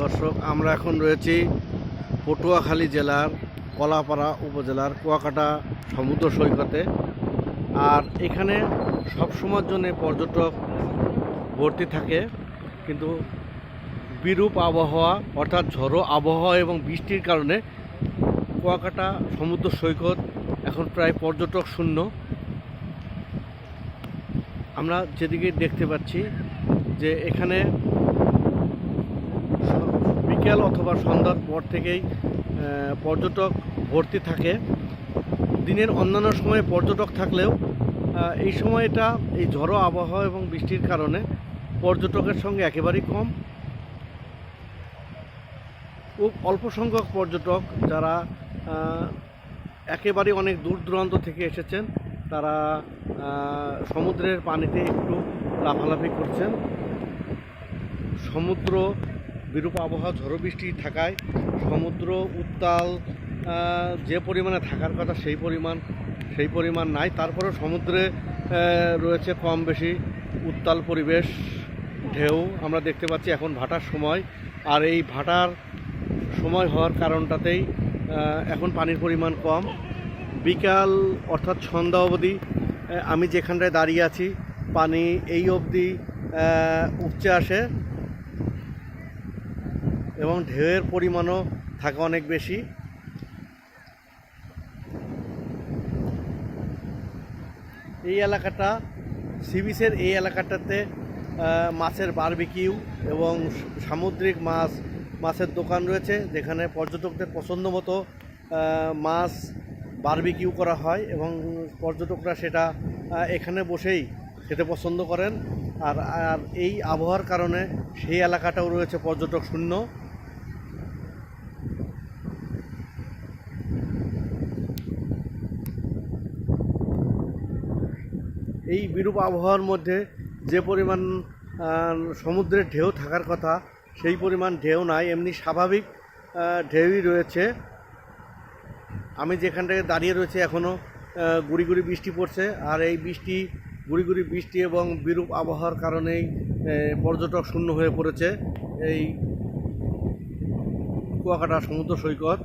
দর্শক, আমরা এখন রয়েছি পটুয়াখালী জেলার কলাপাড়া উপজেলার কুয়াকাটা সমুদ্র সৈকতে। আর এখানে সব সময়ের জন্য পর্যটক ভর্তি থাকে, কিন্তু বিরূপ আবহাওয়া, অর্থাৎ ঝড়ো আবহাওয়া এবং বৃষ্টির কারণে কুয়াকাটা সমুদ্র সৈকত এখন প্রায় পর্যটক শূন্য। আমরা যেদিকে দেখতে পাচ্ছি যে এখানে বিকেল অথবা সন্ধ্যার পর থেকেই পর্যটক ভর্তি থাকে। দিনের অন্যান্য সময়ে পর্যটক থাকলেও এই সময়টা এই ঝড়ো আবহাওয়া এবং বৃষ্টির কারণে পর্যটকের সঙ্গে একেবারেই কম। খুব অল্প সংখ্যক পর্যটক যারা একেবারে অনেক দূর দূরান্ত থেকে এসেছেন, তারা সমুদ্রের পানিতে একটু লাফালাফি করছেন। সমুদ্র বিরূপ আবহাওয়া, ঝড়ো বৃষ্টি থাকায় সমুদ্র, উত্তাল যে পরিমাণে থাকার কথা সেই পরিমাণ সেই পরিমাণ নাই। তারপরেও সমুদ্রে রয়েছে কম বেশি উত্তাল পরিবেশ, ঢেউ আমরা দেখতে পাচ্ছি এখন ভাটার সময়। আর এই ভাটার সময় হওয়ার কারণটাতেই এখন পানির পরিমাণ কম। বিকাল অর্থাৎ সন্ধ্যা অবধি আমি যেখানটায় দাঁড়িয়ে আছি, পানি এই অবধি উপচে আসে। এবং ঢেউয়ের পরিমাণও থাকে অনেক বেশি। এই এলাকাটা সি বিচের এই এলাকাটাতে মাছের বারবিকিউ এবং সামুদ্রিক মাছ, মাছের দোকান রয়েছে, যেখানে পর্যটকদের পছন্দ মতো মাছ বারবিকিউ করা হয় এবং পর্যটকরা সেটা এখানে বসেই খেতে পছন্দ করেন। আর আর এই আবহাওয়ার কারণে সেই এলাকাটাও রয়েছে পর্যটক শূন্য। এই বিরূপ আবহাওয়ার মধ্যে যে পরিমাণ সমুদ্রের ঢেউ থাকার কথা, সেই পরিমাণ ঢেউ নাই। এমনি স্বাভাবিক ঢেউই রয়েছে। আমি যেখানটায় দাঁড়িয়ে রয়েছে এখনও গুড়ি গুড়ি বৃষ্টি পড়ছে। আর এই বৃষ্টি, গুড়ি গুড়ি বৃষ্টি এবং বিরূপ আবহাওয়ার কারণেই পর্যটক শূন্য হয়ে পড়েছে। এই কুয়াকাটা সমুদ্র সৈকত।